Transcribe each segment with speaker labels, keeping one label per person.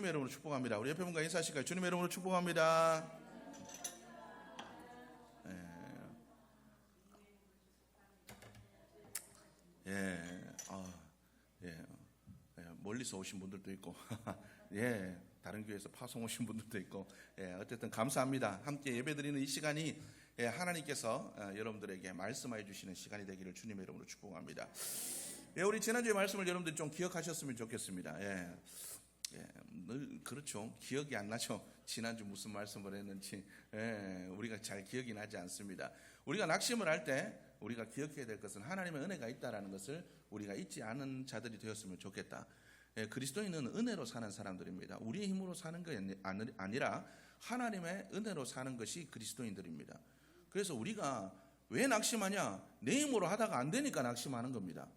Speaker 1: 주님의 이름으로 축복합니다. 우리 옆에 분과 인사하실까요? 주님의 이름으로 축복합니다. 예, 예, 아, 예, 예, 멀리서 오신 분들도 있고, 예, 다른 교회에서 파송 오신 분들도 있고, 예, 어쨌든 감사합니다. 함께 예배드리는 이 시간이 예, 하나님께서 어, 여러분들에게 말씀해 주시는 시간이 되기를 주님의 이름으로 축복합니다. 예, 우리 지난주에 말씀을 여러분들 좀 기억하셨으면 좋겠습니다. 예. 예, 늘 그렇죠. 기억이 안 나죠. 지난주 무슨 말씀을 했는지 예, 우리가 잘 기억이 나지 않습니다. 우리가 낙심을 할 때 우리가 기억해야 될 것은 하나님의 은혜가 있다라는 것을 우리가 잊지 않은 자들이 되었으면 좋겠다. 예, 그리스도인은 은혜로 사는 사람들입니다. 우리의 힘으로 사는 게 아니- 아니라 하나님의 은혜로 사는 것이 그리스도인들입니다. 그래서 우리가 왜 낙심하냐? 내 힘으로 하다가 안 되니까 낙심하는 겁니다.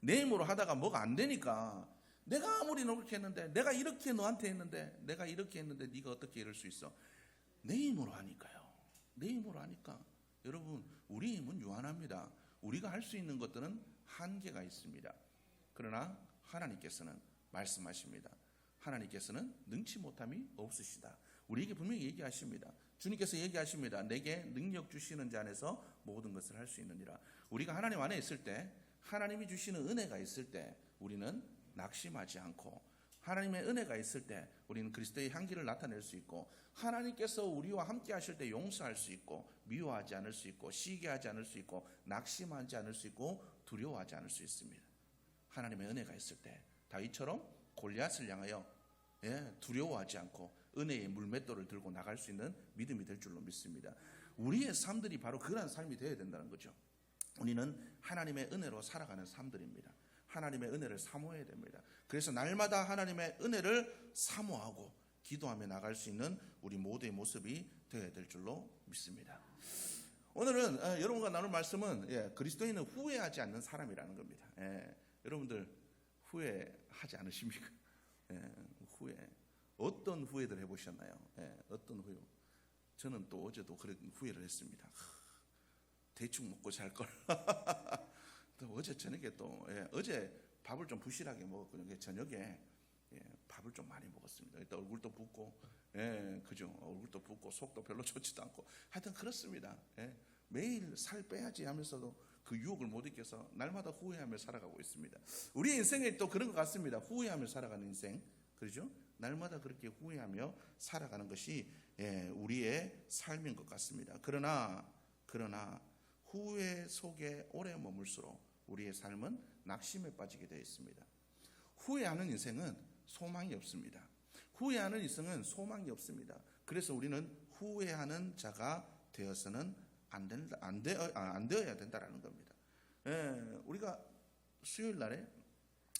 Speaker 1: 내 힘으로 하다가 뭐가 안 되니까 내가 아무리 노력했는데 내가 이렇게 너한테 했는데 내가 이렇게 했는데 네가 어떻게 이럴 수 있어? 내 힘으로 하니까요. 내 힘으로 하니까 여러분 우리 힘은 유한합니다. 우리가 할 수 있는 것들은 한계가 있습니다. 그러나 하나님께서는 말씀하십니다. 하나님께서는 능치 못함이 없으시다. 우리에게 분명히 얘기하십니다. 주님께서 얘기하십니다. 내게 능력 주시는 자 안에서 모든 것을 할 수 있느니라. 우리가 하나님 안에 있을 때 하나님이 주시는 은혜가 있을 때 우리는 낙심하지 않고 하나님의 은혜가 있을 때 우리는 그리스도의 향기를 나타낼 수 있고 하나님께서 우리와 함께 하실 때 용서할 수 있고 미워하지 않을 수 있고 시기하지 않을 수 있고 낙심하지 않을 수 있고 두려워하지 않을 수 있습니다. 하나님의 은혜가 있을 때 다윗처럼 골리앗을 향하여 예, 두려워하지 않고 은혜의 물맷돌을 들고 나갈 수 있는 믿음이 될 줄로 믿습니다. 우리의 삶들이 바로 그러한 삶이 되어야 된다는 거죠. 우리는 하나님의 은혜로 살아가는 삶들입니다. 하나님의 은혜를 사모해야 됩니다. 그래서 날마다 하나님의 은혜를 사모하고 기도하며 나갈 수 있는 우리 모두의 모습이 되어야 될 줄로 믿습니다. 오늘은 어, 여러분과 나눌 말씀은 예, 그리스도인은 후회하지 않는 사람이라는 겁니다. 예, 여러분들 후회하지 않으십니까? 예, 후회. 어떤 후회들 해보셨나요? 예, 어떤 후회? 저는 또 어제도 그런 후회를 했습니다. 하, 대충 먹고 잘 걸. 또 어제 저녁에 또 예, 어제 밥을 좀 부실하게 먹었거든요. 저녁에 예, 밥을 좀 많이 먹었습니다. 일단 얼굴도 붓고, 예, 그죠? 얼굴도 붓고 속도 별로 좋지도 않고, 하여튼 그렇습니다. 예, 매일 살 빼야지 하면서도 그 유혹을 못 이겨서 날마다 후회하며 살아가고 있습니다. 우리 인생에 또 그런 것 같습니다. 후회하며 살아가는 인생, 그렇죠? 날마다 그렇게 후회하며 살아가는 것이 예, 우리의 삶인 것 같습니다. 그러나 그러나 후회 속에 오래 머물수록 우리의 삶은 낙심에 빠지게 되어 있습니다. 후회하는 인생은 소망이 없습니다. 후회하는 인생은 소망이 없습니다. 그래서 우리는 후회하는 자가 되어서는 안 된다, 안 되어, 아, 안 되어야 된다라는 겁니다. 예, 우리가 수요일 날에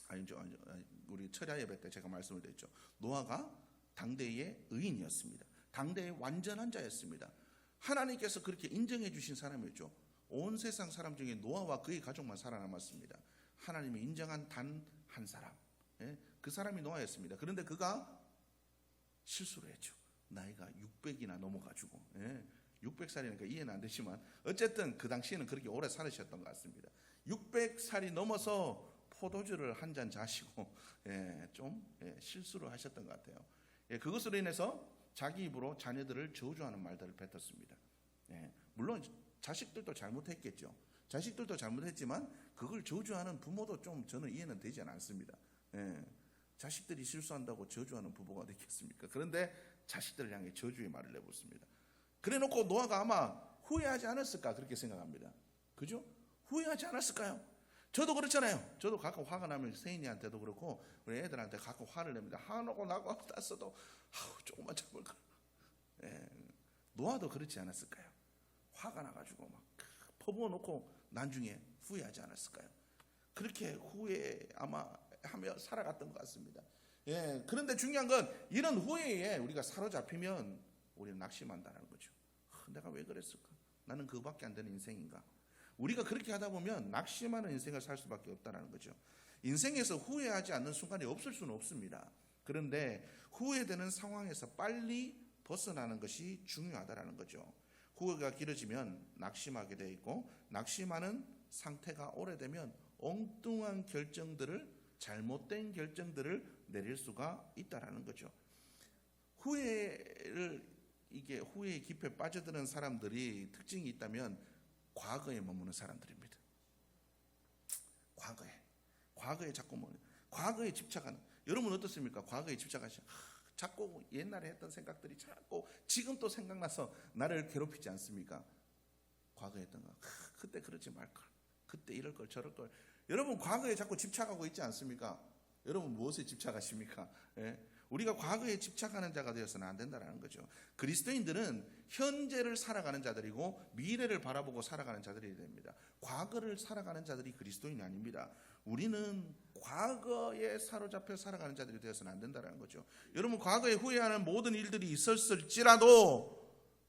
Speaker 1: 아니죠, 아니죠. 우리 철야 예배 때 제가 말씀을 드렸죠. 노아가 당대의 의인이었습니다. 당대의 완전한 자였습니다. 하나님께서 그렇게 인정해 주신 사람이었죠. 온 세상 사람 중에 노아와 그의 가족만 살아남았습니다. 하나님이 인정한 단 한 사람. 예, 그 사람이 노아였습니다. 그런데 그가 실수를 했죠. 나이가 600이나 넘어가지고. 예, 600살이니까 이해는 안 되지만 어쨌든 그 당시에는 그렇게 오래 살으셨던 것 같습니다. 600살이 넘어서 포도주를 한 잔 자시고 예, 좀 예, 실수를 하셨던 것 같아요. 예, 그것으로 인해서 자기 입으로 자녀들을 저주하는 말들을 뱉었습니다. 예, 물론 자식들도 잘못했겠죠. 자식들도 잘못했지만 그걸 저주하는 부모도 좀 저는 이해는 되지 않습니다. 예, 자식들이 실수한다고 저주하는 부모가 되겠습니까? 그런데 자식들을 향해 저주의 말을 내붙습니다. 그래 놓고 노아가 아마 후회하지 않았을까 그렇게 생각합니다. 그죠? 후회하지 않았을까요? 저도 그렇잖아요. 저도 가끔 화가 나면 세인이한테도 그렇고 우리 애들한테 가끔 화를 냅니다. 화나고 나고 땄어도 아우 조금만 참을 걸. 예, 노아도 그렇지 않았을까요? 화가 나가지고 막 퍼부어 놓고 나중에 후회하지 않았을까요? 그렇게 후회 아마 하며 살아갔던 것 같습니다. 예, 그런데 중요한 건 이런 후회에 우리가 사로잡히면 우리는 낙심한다는 거죠. 아, 내가 왜 그랬을까? 나는 그밖에 안 되는 인생인가? 우리가 그렇게 하다 보면 낙심하는 인생을 살 수밖에 없다는 거죠. 인생에서 후회하지 않는 순간이 없을 수는 없습니다. 그런데 후회되는 상황에서 빨리 벗어나는 것이 중요하다라는 거죠. 후회가 길어지면 낙심하게 돼 있고 낙심하는 상태가 오래되면 엉뚱한 결정들을 잘못된 결정들을 내릴 수가 있다라는 거죠. 후회를 이게 후회의 깊에 빠져드는 사람들이 특징이 있다면 과거에 머무는 사람들입니다. 과거에 과거에 자꾸 뭐 과거에 집착하는 여러분 어떻습니까? 과거에 집착하시 자꾸 옛날에 했던 생각들이 자꾸 지금 또 생각나서 나를 괴롭히지 않습니까? 과거에 했던 거 크, 그때 그러지 말걸 그때 이럴 걸 저럴 걸 여러분 과거에 자꾸 집착하고 있지 않습니까? 여러분 무엇에 집착하십니까? 예? 우리가 과거에 집착하는 자가 되어서는 안 된다는 거죠. 그리스도인들은 현재를 살아가는 자들이고 미래를 바라보고 살아가는 자들이 됩니다. 과거를 살아가는 자들이 그리스도인이 아닙니다. 우리는 과거에 사로잡혀 살아가는 자들이 되어서는 안 된다는 거죠. 여러분 과거에 후회하는 모든 일들이 있었을지라도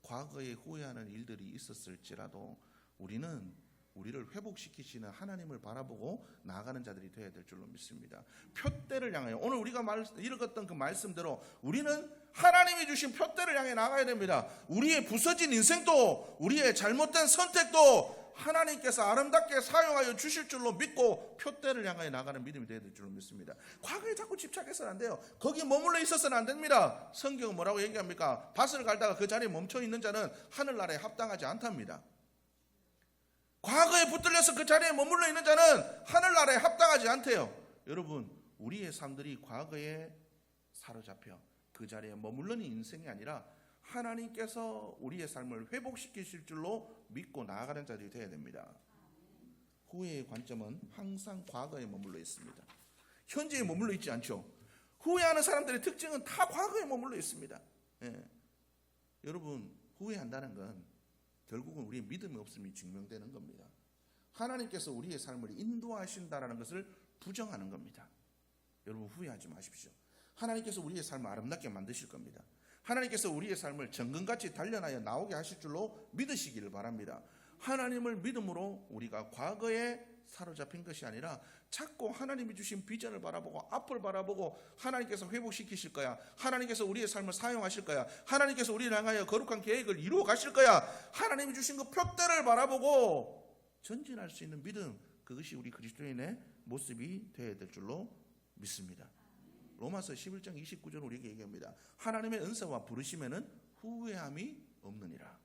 Speaker 1: 과거에 후회하는 일들이 있었을지라도 우리는 우리를 회복시키시는 하나님을 바라보고 나아가는 자들이 되어야 될 줄로 믿습니다. 표대를 향하여 오늘 우리가 말, 읽었던 그 말씀대로 우리는 하나님이 주신 표대를 향해 나가야 됩니다. 우리의 부서진 인생도 우리의 잘못된 선택도 하나님께서 아름답게 사용하여 주실 줄로 믿고 표대를 향하여 나가는 믿음이 되어야 될 줄로 믿습니다. 과거에 자꾸 집착해서는 안 돼요. 거기 머물러 있어서는 안 됩니다. 성경은 뭐라고 얘기합니까? 밭을 갈다가 그 자리에 멈춰 있는 자는 하늘나라에 합당하지 않답니다. 과거에 붙들려서 그 자리에 머물러 있는 자는 하늘나라에 합당하지 않대요. 여러분, 우리의 삶들이 과거에 사로잡혀 그 자리에 머물러는 인생이 아니라 하나님께서 우리의 삶을 회복시키실 줄로 믿고 나아가는 자들이 되어야 됩니다. 후회의 관점은 항상 과거에 머물러 있습니다. 현재에 머물러 있지 않죠. 후회하는 사람들의 특징은 다 과거에 머물러 있습니다. 예. 여러분, 후회한다는 건 결국은 우리의 믿음이 없음이 증명되는 겁니다. 하나님께서 우리의 삶을 인도하신다라는 것을 부정하는 겁니다. 여러분 후회하지 마십시오. 하나님께서 우리의 삶을 아름답게 만드실 겁니다. 하나님께서 우리의 삶을 정금같이 단련하여 나오게 하실 줄로 믿으시기를 바랍니다. 하나님을 믿음으로 우리가 과거에 사로잡힌 것이 아니라 자꾸 하나님이 주신 비전을 바라보고 앞을 바라보고 하나님께서 회복시키실 거야. 하나님께서 우리의 삶을 사용하실 거야. 하나님께서 우리를 향하여 거룩한 계획을 이루어 가실 거야. 하나님이 주신 그 표대를 바라보고 전진할 수 있는 믿음 그것이 우리 그리스도인의 모습이 되어야 될 줄로 믿습니다. 로마서 11장 29절 우리에게 얘기합니다. 하나님의 은사와 부르심에는 후회함이 없느니라.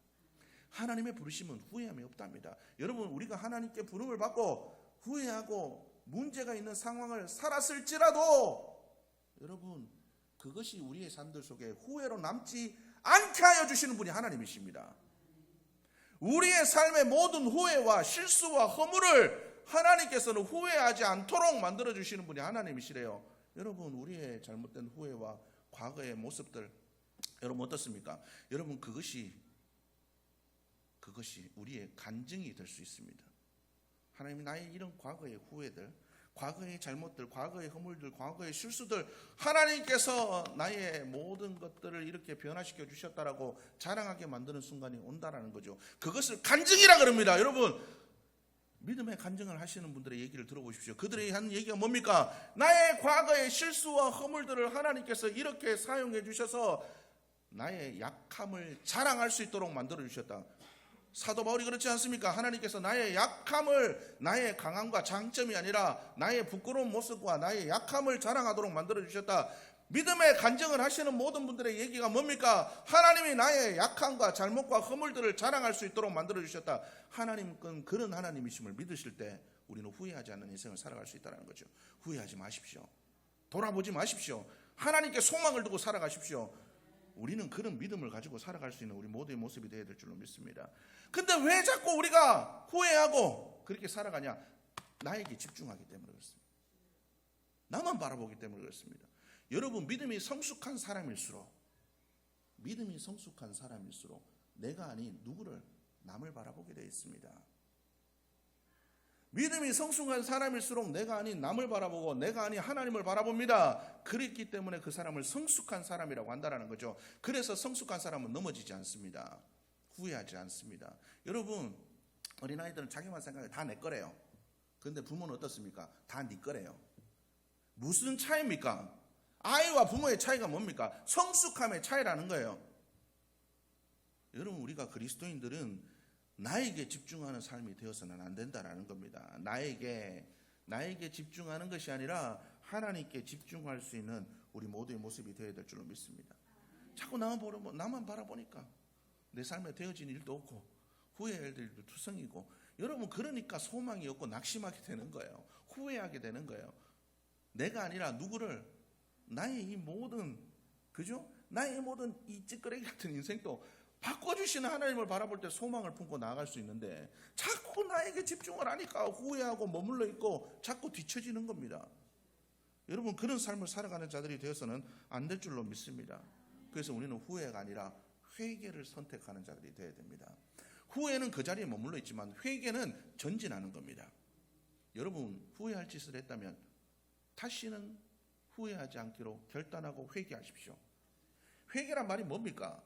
Speaker 1: 하나님의 부르심은 후회함이 없답니다. 여러분 우리가 하나님께 부름을 받고 후회하고 문제가 있는 상황을 살았을지라도 여러분 그것이 우리의 삶들 속에 후회로 남지 않게 하여 주시는 분이 하나님이십니다. 우리의 삶의 모든 후회와 실수와 허물을 하나님께서는 후회하지 않도록 만들어 주시는 분이 하나님이시래요. 여러분 우리의 잘못된 후회와 과거의 모습들 여러분 어떻습니까? 여러분 그것이 그것이 우리의 간증이 될 수 있습니다. 하나님이 나의 이런 과거의 후회들, 과거의 잘못들, 과거의 허물들, 과거의 실수들, 하나님께서 나의 모든 것들을 이렇게 변화시켜 주셨다라고 자랑하게 만드는 순간이 온다라는 거죠. 그것을 간증이라 그럽니다. 여러분, 믿음의 간증을 하시는 분들의 얘기를 들어보십시오. 그들이 하는 얘기가 뭡니까? 나의 과거의 실수와 허물들을 하나님께서 이렇게 사용해 주셔서 나의 약함을 자랑할 수 있도록 만들어 주셨다. 사도 바울이 그렇지 않습니까? 하나님께서 나의 약함을 나의 강함과 장점이 아니라 나의 부끄러운 모습과 나의 약함을 자랑하도록 만들어 주셨다. 믿음의 간증을 하시는 모든 분들의 얘기가 뭡니까? 하나님이 나의 약함과 잘못과 허물들을 자랑할 수 있도록 만들어 주셨다. 하나님은 그런 하나님이심을 믿으실 때 우리는 후회하지 않는 인생을 살아갈 수 있다는 거죠. 후회하지 마십시오. 돌아보지 마십시오. 하나님께 소망을 두고 살아가십시오. 우리는 그런 믿음을 가지고 살아갈 수 있는 우리 모두의 모습이 되어야 될 줄로 믿습니다. 근데 왜 자꾸 우리가 후회하고 그렇게 살아가냐? 나에게 집중하기 때문에 그렇습니다. 나만 바라보기 때문에 그렇습니다. 여러분 믿음이 성숙한 사람일수록 믿음이 성숙한 사람일수록 내가 아닌 누구를 남을 바라보게 되어 있습니다. 믿음이 성숙한 사람일수록 내가 아닌 남을 바라보고 내가 아닌 하나님을 바라봅니다. 그랬기 때문에 그 사람을 성숙한 사람이라고 한다는 거죠. 그래서 성숙한 사람은 넘어지지 않습니다. 후회하지 않습니다. 여러분 어린아이들은 자기만 생각해 다 내 거래요. 그런데 부모는 어떻습니까? 다 네 거래요. 무슨 차이입니까? 아이와 부모의 차이가 뭡니까? 성숙함의 차이라는 거예요. 여러분 우리가 그리스도인들은 나에게 집중하는 삶이 되어서는 안 된다라는 겁니다. 나에게 나에게 집중하는 것이 아니라 하나님께 집중할 수 있는 우리 모두의 모습이 되어야 될 줄로 믿습니다. 자꾸 나만 보려 나만 바라보니까 내 삶에 되어진 일도 없고 후회할 일도 투성이고 여러분 그러니까 소망이 없고 낙심하게 되는 거예요. 후회하게 되는 거예요. 내가 아니라 누구를 나의 이 모든 그죠? 나의 이 모든 이 찌끄레기 같은 인생도 바꿔주시는 하나님을 바라볼 때 소망을 품고 나아갈 수 있는데 자꾸 나에게 집중을 하니까 후회하고 머물러 있고 자꾸 뒤처지는 겁니다. 여러분 그런 삶을 살아가는 자들이 되어서는 안 될 줄로 믿습니다. 그래서 우리는 후회가 아니라 회개를 선택하는 자들이 되어야 됩니다. 후회는 그 자리에 머물러 있지만 회개는 전진하는 겁니다. 여러분 후회할 짓을 했다면 다시는 후회하지 않기로 결단하고 회개하십시오. 회개란 말이 뭡니까?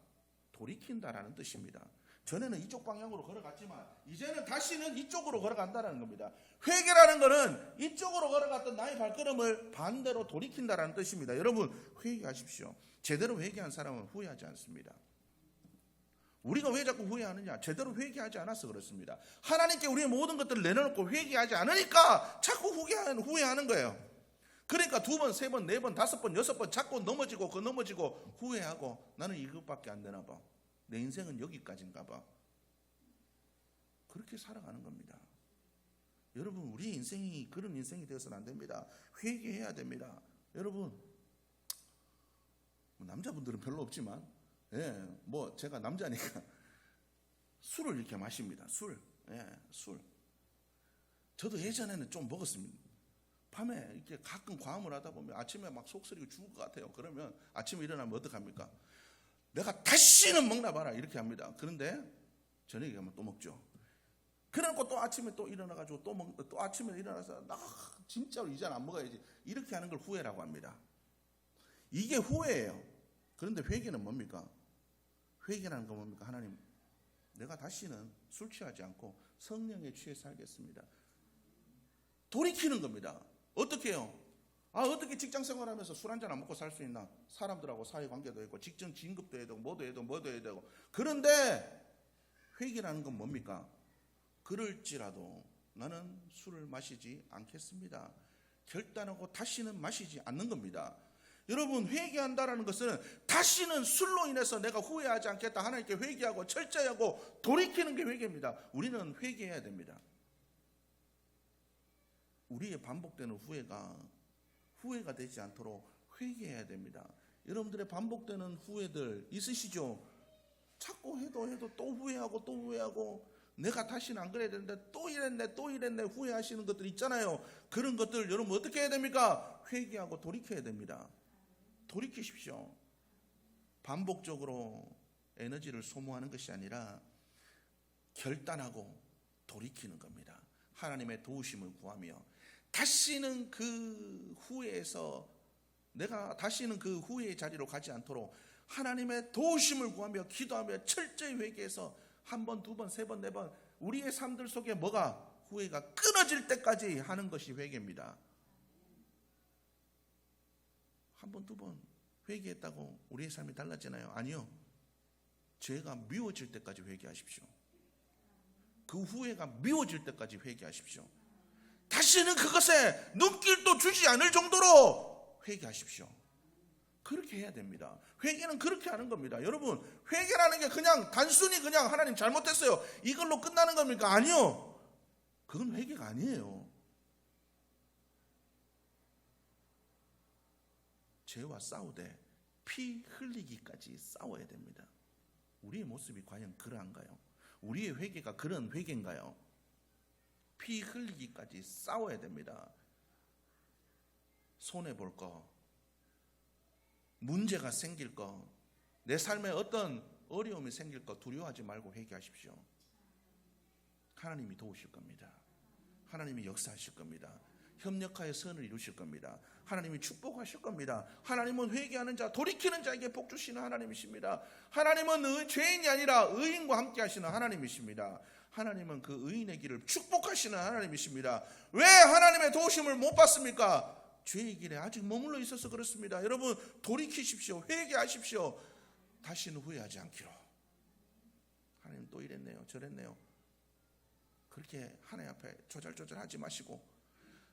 Speaker 1: 돌이킨다라는 뜻입니다. 전에는 이쪽 방향으로 걸어갔지만 이제는 다시는 이쪽으로 걸어간다라는 겁니다. 회개라는 것은 이쪽으로 걸어갔던 나의 발걸음을 반대로 돌이킨다라는 뜻입니다. 여러분 회개하십시오. 제대로 회개한 사람은 후회하지 않습니다. 우리가 왜 자꾸 후회하느냐? 제대로 회개하지 않아서 그렇습니다. 하나님께 우리의 모든 것들을 내려놓고 회개하지 않으니까 자꾸 후회하는, 거예요. 그러니까 두 번, 세 번, 네 번, 다섯 번, 여섯 번 자꾸 넘어지고 그 넘어지고 후회하고 나는 이것밖에 안 되나 봐. 내 인생은 여기까지인가 봐. 그렇게 살아가는 겁니다. 여러분, 우리 인생이 그런 인생이 되어서는 안 됩니다. 회개해야 됩니다. 여러분, 뭐 남자분들은 별로 없지만, 예, 뭐 제가 남자니까 술을 이렇게 마십니다. 술, 예, 술. 저도 예전에는 좀 먹었습니다. 밤에 이렇게 가끔 과음을 하다 보면 아침에 막 속쓰리고 죽을 것 같아요. 그러면 아침에 일어나면 어떡합니까? 내가 다시는 먹나 봐라 이렇게 합니다. 그런데 저녁에 가면 또 먹죠. 그래놓고 또 아침에 또 일어나가지고 또 먹, 또 아침에 일어나서 나 진짜로 이제는 안 먹어야지 이렇게 하는 걸 후회라고 합니다. 이게 후회예요. 그런데 회개는 뭡니까? 회개라는 건 뭡니까? 하나님, 내가 다시는 술 취하지 않고 성령에 취해 살겠습니다. 돌이키는 겁니다. 어떻게 해요? 아, 어떻게 직장 생활하면서 술 한잔 안 먹고 살 수 있나? 사람들하고 사회 관계도 있고, 직장 진급도 해야 되고, 뭐도 해야 되고, 뭐도 해야 되고. 그런데 회개라는 건 뭡니까? 그럴지라도 나는 술을 마시지 않겠습니다. 결단하고 다시는 마시지 않는 겁니다. 여러분 회개한다라는 것은 다시는 술로 인해서 내가 후회하지 않겠다 하나님께 회개하고 철저하고 돌이키는 게 회개입니다. 우리는 회개해야 됩니다. 우리의 반복되는 후회가 후회가 되지 않도록 회개해야 됩니다. 여러분들의 반복되는 후회들 있으시죠? 자꾸 해도 해도 또 후회하고 또 후회하고 내가 다시는 안 그래야 되는데 또 이랬네 또 이랬네 후회하시는 것들 있잖아요. 그런 것들 여러분 어떻게 해야 됩니까? 회개하고 돌이켜야 됩니다. 돌이키십시오. 반복적으로 에너지를 소모하는 것이 아니라 결단하고 돌이키는 겁니다. 하나님의 도우심을 구하며 다시는 그 후회에서 내가 다시는 그 후회의 자리로 가지 않도록 하나님의 도우심을 구하며 기도하며 철저히 회개해서 한 번, 두 번, 세 번, 네 번 우리의 삶들 속에 뭐가 후회가 끊어질 때까지 하는 것이 회개입니다. 한 번, 두 번 회개했다고 우리의 삶이 달라지나요? 아니요. 죄가 미워질 때까지 회개하십시오. 그 후회가 미워질 때까지 회개하십시오. 다시는 그것에 눈길도 주지 않을 정도로 회개하십시오. 그렇게 해야 됩니다. 회개는 그렇게 하는 겁니다. 여러분, 회개라는 게 그냥 단순히 그냥 하나님 잘못했어요. 이걸로 끝나는 겁니까? 아니요. 그건 회개가 아니에요. 죄와 싸우되 피 흘리기까지 싸워야 됩니다. 우리의 모습이 과연 그러한가요? 우리의 회개가 그런 회개인가요? 피 흘리기까지 싸워야 됩니다. 손해 볼 거, 문제가 생길 거, 내 삶에 어떤 어려움이 생길 거 두려워하지 말고 회개하십시오. 하나님이 도우실 겁니다. 하나님이 역사하실 겁니다. 협력하여 선을 이루실 겁니다. 하나님이 축복하실 겁니다. 하나님은 회개하는 자, 돌이키는 자에게 복 주시는 하나님이십니다. 하나님은 의, 죄인이 아니라 의인과 함께 하시는 하나님이십니다. 하나님은 그 의인의 길을 축복하시는 하나님이십니다. 왜 하나님의 도우심을 못 받습니까? 죄의 길에 아직 머물러 있어서 그렇습니다. 여러분 돌이키십시오. 회개하십시오. 다시는 후회하지 않기로. 하나님 또 이랬네요. 저랬네요. 그렇게 하나님 앞에 조잘조잘하지 마시고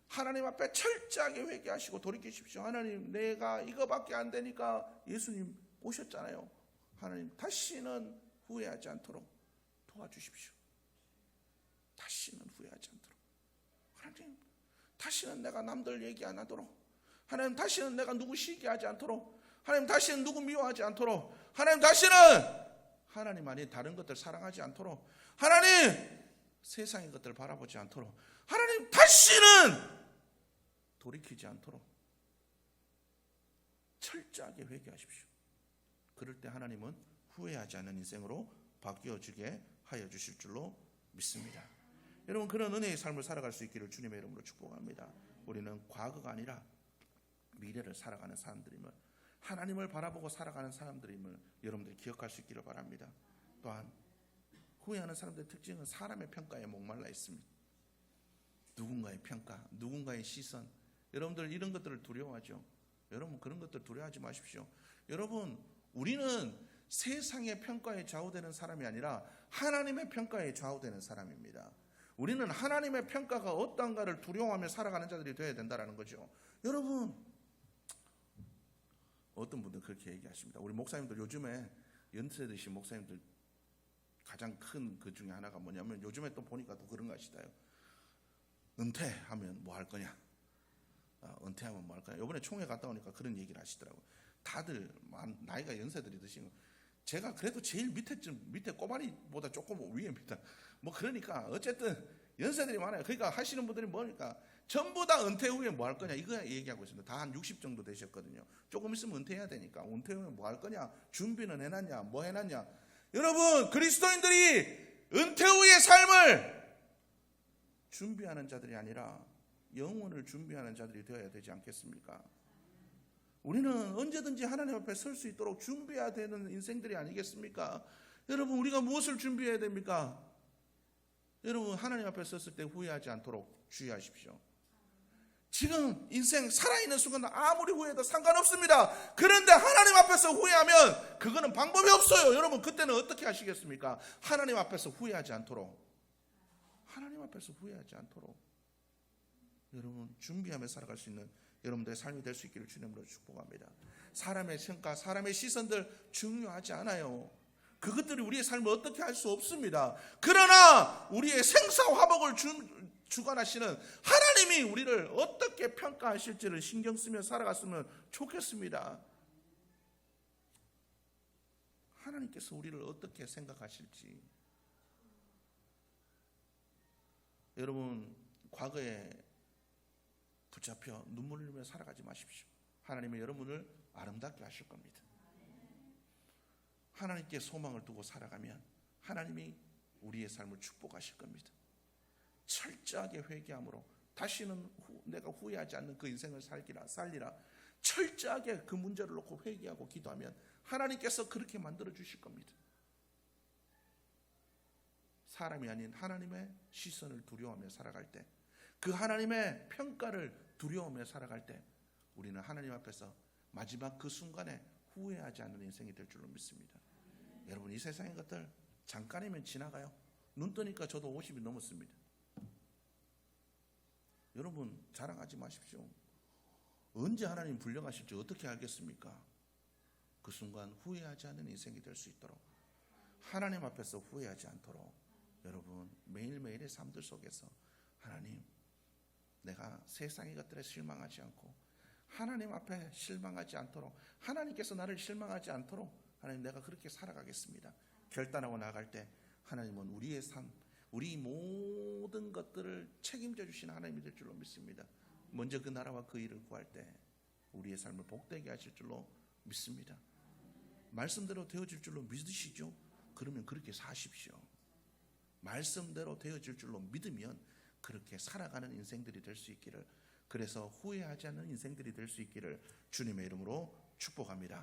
Speaker 1: 하나님 앞에 철저하게 회개하시고 돌이키십시오. 하나님 내가 이거밖에 안 되니까 예수님 오셨잖아요. 하나님 다시는 후회하지 않도록 도와주십시오. 다시는 후회하지 않도록. 하나님 다시는 내가 남들 얘기 안 하도록. 하나님 다시는 내가 누구 시기하지 않도록. 하나님 다시는 누구 미워하지 않도록. 하나님 다시는 하나님 아닌 다른 것들 사랑하지 않도록. 하나님 세상의 것들 바라보지 않도록. 하나님 다시는 돌이키지 않도록 철저하게 회개하십시오. 그럴 때 하나님은 후회하지 않는 인생으로 바뀌어 주게 하여 주실 줄로 믿습니다. 여러분 그런 은혜의 삶을 살아갈 수 있기를 주님의 이름으로 축복합니다. 우리는 과거가 아니라 미래를 살아가는 사람들임을 하나님을 바라보고 살아가는 사람들임을 여러분들이 기억할 수 있기를 바랍니다. 또한 후회하는 사람들의 특징은 사람의 평가에 목말라 있습니다. 누군가의 평가, 누군가의 시선. 여러분들 이런 것들을 두려워하죠. 여러분 그런 것들 두려워하지 마십시오. 여러분 우리는 세상의 평가에 좌우되는 사람이 아니라 하나님의 평가에 좌우되는 사람입니다. 우리는 하나님의 평가가 어떠한가를 두려워하며 살아가는 자들이 되어야 된다는 거죠. 여러분 어떤 분들 그렇게 얘기하십니다. 우리 목사님들 요즘에 연세 드신 목사님들 가장 큰 그 중에 하나가 뭐냐면 요즘에 또 보니까 또 그런 거 아시다요. 은퇴하면 뭐 할 거냐? 아, 은퇴하면 뭐 할 거냐? 이번에 총회 갔다 오니까 그런 얘기를 하시더라고요. 다들 만- 나이가 연세들이 드시고 제가 그래도 제일 밑에쯤 밑에 꼬마리보다 조금 위에입니다. 뭐 그러니까 어쨌든 연세들이 많아요. 그러니까 하시는 분들이 뭐니까 전부 다 은퇴 후에 뭐 할 거냐 이거 얘기하고 있습니다. 다 한 60 정도 되셨거든요. 조금 있으면 은퇴해야 되니까 은퇴 후에 뭐 할 거냐 준비는 해놨냐 뭐 해놨냐 여러분 그리스도인들이 은퇴 후의 삶을 준비하는 자들이 아니라 영혼을 준비하는 자들이 되어야 되지 않겠습니까? 우리는 언제든지 하나님 앞에 설 수 있도록 준비해야 되는 인생들이 아니겠습니까? 여러분 우리가 무엇을 준비해야 됩니까? 여러분 하나님 앞에 섰을 때 후회하지 않도록 주의하십시오. 지금 인생 살아있는 순간 아무리 후회해도 상관없습니다. 그런데 하나님 앞에서 후회하면 그거는 방법이 없어요. 여러분 그때는 어떻게 하시겠습니까? 하나님 앞에서 후회하지 않도록 하나님 앞에서 후회하지 않도록 여러분 준비하며 살아갈 수 있는 여러분들의 삶이 될 수 있기를 주님으로 축복합니다. 사람의 평가, 사람의 시선들 중요하지 않아요. 그것들이 우리의 삶을 어떻게 할 수 없습니다. 그러나 우리의 생사 화복을 주, 주관하시는 하나님이 우리를 어떻게 평가하실지를 신경 쓰며 살아갔으면 좋겠습니다. 하나님께서 우리를 어떻게 생각하실지. 여러분 과거에 붙잡혀 눈물 흘리며 살아가지 마십시오. 하나님은 여러분을 아름답게 하실 겁니다. 하나님께 소망을 두고 살아가면 하나님이 우리의 삶을 축복하실 겁니다. 철저하게 회개함으로 다시는 후- 내가 후회하지 않는 그 인생을 살기라 살리라 철저하게 그 문제를 놓고 회개하고 기도하면 하나님께서 그렇게 만들어 주실 겁니다. 사람이 아닌 하나님의 시선을 두려워하며 살아갈 때, 그 하나님의 평가를 두려워하며 살아갈 때, 우리는 하나님 앞에서 마지막 그 순간에 후회하지 않는 인생이 될 줄로 믿습니다. 여러분 이 세상의 것들 잠깐이면 지나가요. 눈 뜨니까 저도 50이 넘었습니다. 여러분 자랑하지 마십시오. 언제 하나님 불령하실지 어떻게 알겠습니까? 그 순간 후회하지 않는 인생이 될 수 있도록 하나님 앞에서 후회하지 않도록 여러분 매일매일의 삶들 속에서 하나님 세상의 것들에 실망하지 않고 하나님 앞에 실망하지 않도록 하나님께서 나를 실망하지 않도록 하나님 내가 그렇게 살아가겠습니다. 결단하고 나갈 때 하나님은 우리의 삶, 우리 모든 것들을 책임져 주시는 하나님이 될 줄로 믿습니다. 먼저 그 나라와 그 일을 구할 때 우리의 삶을 복되게 하실 줄로 믿습니다. 말씀대로 되어질 줄로 믿으시죠? 그러면 그렇게 사십시오. 말씀대로 되어질 줄로 믿으면 그렇게 살아가는 인생들이 될 수 있기를 그래서 후회하지 않는 인생들이 될 수 있기를 주님의 이름으로 축복합니다.